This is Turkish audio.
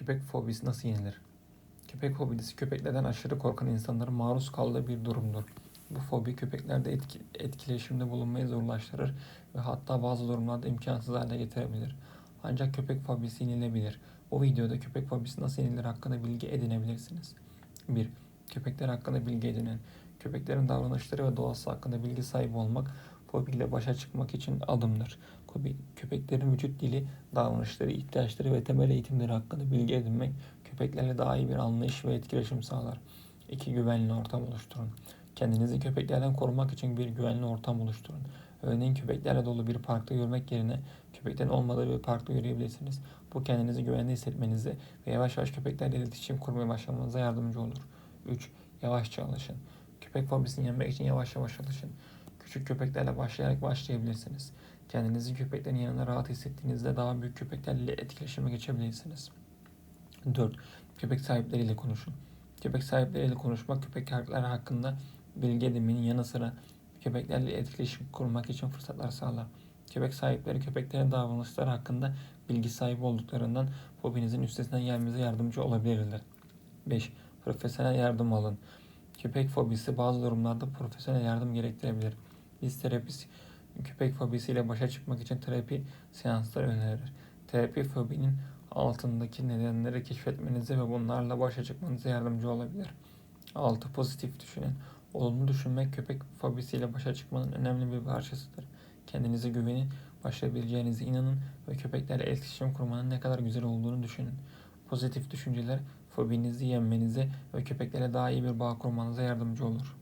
Köpek fobisi nasıl yenilir? Köpek fobisi köpeklerden aşırı korkan insanların maruz kaldığı bir durumdur. Bu fobi köpeklerde etki, etkileşimde bulunmayı zorlaştırır ve hatta bazı durumlarda imkansız hale getirebilir. Ancak köpek fobisi yenilebilir. Bu videoda köpek fobisi nasıl yenilir hakkında bilgi edinebilirsiniz. 1. Köpekler hakkında bilgi edinin. Köpeklerin davranışları ve doğası hakkında bilgi sahibi olmak fobiyle başa çıkmak için adımdır. Köpe- Köpeklerin vücut dili, davranışları, ihtiyaçları ve temel eğitimleri hakkında bilgi edinmek köpeklerle daha iyi bir anlayış ve etkileşim sağlar. 2. Güvenli ortam oluşturun. Kendinizi köpeklerden korumak için bir güvenli ortam oluşturun. Örneğin köpeklerle dolu bir parkta yürümek yerine köpeklerin olmadığı bir parkta yürüyebilirsiniz. Bu kendinizi güvende hissetmenizi ve yavaş yavaş köpeklerle iletişim kurmaya başlamanıza yardımcı olur. 3. Yavaşça alışın. Köpek fobisini yenmek için yavaş yavaş alışın. Küçük köpeklerle başlayarak başlayabilirsiniz. Kendinizi köpeklerin yanında rahat hissettiğinizde daha büyük köpeklerle etkileşime geçebilirsiniz. 4. Köpek sahipleriyle konuşun. Köpek sahipleriyle konuşmak köpekler hakkında bilgi edinmenin yanı sıra köpeklerle etkileşim kurmak için fırsatlar sağlar. Köpek sahipleri köpeklerin davranışları hakkında bilgi sahibi olduklarından fobinizin üstesinden gelmenize yardımcı olabilirler. 5. Profesyonel yardım alın. Köpek fobisi bazı durumlarda profesyonel yardım gerektirebilir. Biz terapist köpek fobisiyle başa çıkmak için terapi seansları önerir. Terapi fobinin altındaki nedenleri keşfetmenize ve bunlarla başa çıkmanıza yardımcı olabilir. 6. Pozitif düşünün. Olumlu düşünmek köpek fobisiyle başa çıkmanın önemli bir parçasıdır. Kendinize güvenin, başarabileceğinize inanın ve köpeklerle iletişim kurmanın ne kadar güzel olduğunu düşünün. Pozitif düşünceler fobinizi yenmenize ve köpeklerle daha iyi bir bağ kurmanıza yardımcı olur.